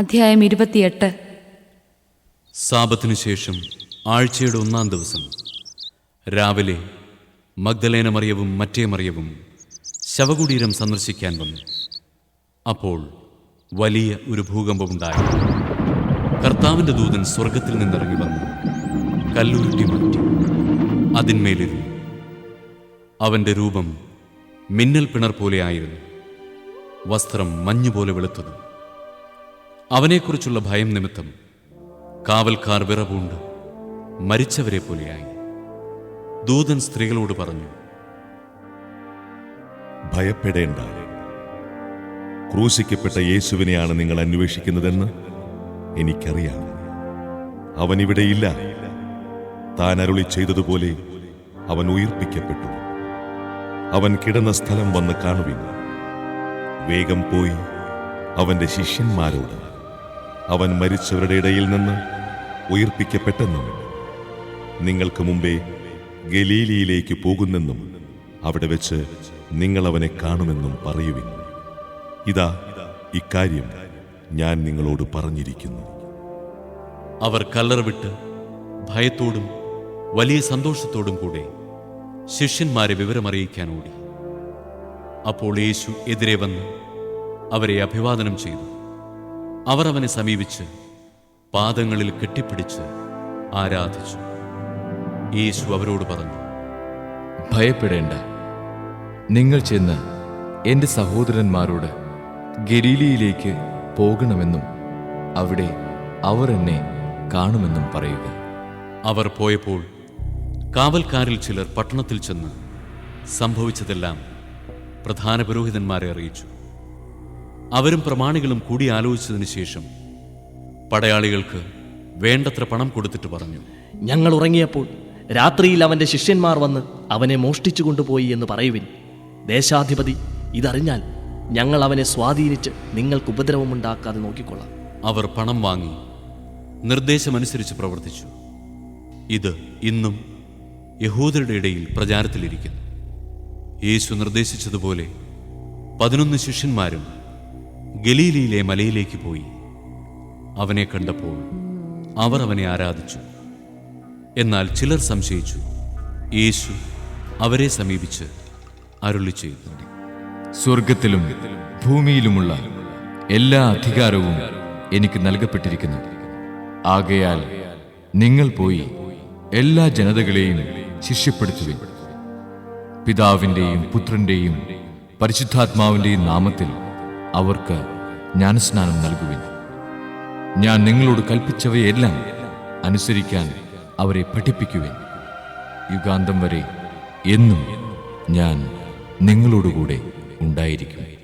അധ്യായം ഇരുപത്തിയെട്ട്. സാപത്തിനു ശേഷം ആഴ്ചയുടെ ഒന്നാം ദിവസം. രാവിലെ മഗ്ദലേന മറിയവും മറ്റേ മറിയവും ശവകുടീരം സന്ദർശിക്കാൻ വന്നു. അപ്പോൾ വലിയ ഒരു ഭൂകമ്പമുണ്ടായി കർത്താവിന്റെ ദൂതൻ സ്വർഗത്തിൽ നിന്നിറങ്ങി വന്നു. കല്ലുരുട്ടി മാറ്റി അതിന്മേലിരുന്നു. അവന്റെ രൂപം മിന്നൽ പിണർ പോലെയായിരുന്നു വസ്ത്രം മഞ്ഞുപോലെ വെളുത്തതും. അവനെക്കുറിച്ചുള്ള ഭയം നിമിത്തം കാവൽക്കാർ വിറപൂണ്ട് മരിച്ചവരെ പോലെയായി. ദൂതൻ സ്ത്രീകളോട് പറഞ്ഞു ഭയപ്പെടേണ്ട ക്രൂശിക്കപ്പെട്ട യേശുവിനെയാണ് നിങ്ങൾ അന്വേഷിക്കുന്നതെന്ന് എനിക്കറിയാം. അവൻ ഇവിടെയില്ല താൻ അരുളി ചെയ്തതുപോലെ അവൻ ഉയർപ്പിക്കപ്പെട്ടു. അവൻ കിടന്ന സ്ഥലം വന്ന് കാണുവിൻ. വേഗം പോയി അവന്റെ ശിഷ്യന്മാരോട് അവൻ മരിച്ചവരുടെ ഇടയിൽ നിന്ന് ഉയർപ്പിക്കപ്പെട്ടെന്നും നിങ്ങൾക്ക് മുമ്പേ ഗലീലിയിലേക്ക് പോകുന്നെന്നും അവിടെ വെച്ച് നിങ്ങൾ അവനെ കാണുമെന്നും പറയുവിൻ. ഇതാ ഇക്കാര്യം ഞാൻ നിങ്ങളോട് പറഞ്ഞിരിക്കുന്നു. അവർ കല്ലറ വിട്ട് ഭയത്തോടും വലിയ സന്തോഷത്തോടും കൂടെ ശിഷ്യന്മാരെ വിവരമറിയിക്കാൻ ഓടി. അപ്പോൾ യേശു എതിരെ വന്ന് അവരെ അഭിവാദനം ചെയ്തു. അവർ അവനെ സമീപിച്ച് പാദങ്ങളിൽ കെട്ടിപ്പിടിച്ച് ആരാധിച്ചു. യേശു അവരോട് പറഞ്ഞു ഭയപ്പെടേണ്ട. നിങ്ങൾ ചെന്ന് എന്റെ സഹോദരന്മാരോട് ഗലീലിയിലേക്ക് പോകണമെന്നും അവിടെ അവർ എന്നെ കാണുമെന്നും പറയുക. അവർ പോയപ്പോൾ കാവൽക്കാരിൽ ചിലർ പട്ടണത്തിൽ ചെന്ന് സംഭവിച്ചതെല്ലാം പ്രധാന പുരോഹിതന്മാരെ അറിയിച്ചു. അവരും പ്രമാണികളും കൂടി ആലോചിച്ചതിന് ശേഷം പടയാളികൾക്ക് വേണ്ടത്ര പണം കൊടുത്തിട്ട് പറഞ്ഞു. ഞങ്ങൾ ഉറങ്ങിയപ്പോൾ രാത്രിയിൽ അവന്റെ ശിഷ്യന്മാർ വന്ന് അവനെ മോഷ്ടിച്ചു കൊണ്ടുപോയി എന്ന് പറയുവിൻ. ദേശാധിപതി ഇതറിഞ്ഞാൽ ഞങ്ങൾ അവനെ സ്വാധീനിച്ച് നിങ്ങൾക്ക് ഉപദ്രവമുണ്ടാക്കാതെ നോക്കിക്കൊള്ളാം. അവർ പണം വാങ്ങി നിർദ്ദേശമനുസരിച്ച് പ്രവർത്തിച്ചു. ഇത് ഇന്നും യഹൂദരുടെ ഇടയിൽ പ്രചാരത്തിലിരിക്കുന്നു. യേശു നിർദ്ദേശിച്ചതുപോലെ പതിനൊന്ന് ശിഷ്യന്മാരും ഗലീലിയിലെ മലയിലേക്ക് പോയി. അവനെ കണ്ടപ്പോൾ അവർ അവനെ ആരാധിച്ചു. എന്നാൽ ചിലർ സംശയിച്ചു യേശു അവരെ സമീപിച്ച് അരുളി ചെയ്തു. സ്വർഗത്തിലും ഭൂമിയിലുമുള്ള എല്ലാ അധികാരവും എനിക്ക് നൽകപ്പെട്ടിരിക്കുന്നു. ആകയാൽ നിങ്ങൾ പോയി എല്ലാ ജനതകളെയും ശിഷ്യപ്പെടുത്തുവിൻ. പിതാവിന്റെയും പുത്രന്റെയും പരിശുദ്ധാത്മാവിന്റെയും നാമത്തിൽ അവർക്ക് ജ്ഞാനസ്നാനം നൽകുവിൻ. ഞാൻ നിങ്ങളോട് കൽപ്പിച്ചവയെല്ലാം അനുസരിക്കാൻ അവരെ പഠിപ്പിക്കുവിൻ. യുഗാന്തം വരെ എന്നും ഞാൻ നിങ്ങളോടുകൂടെ ഉണ്ടായിരിക്കും.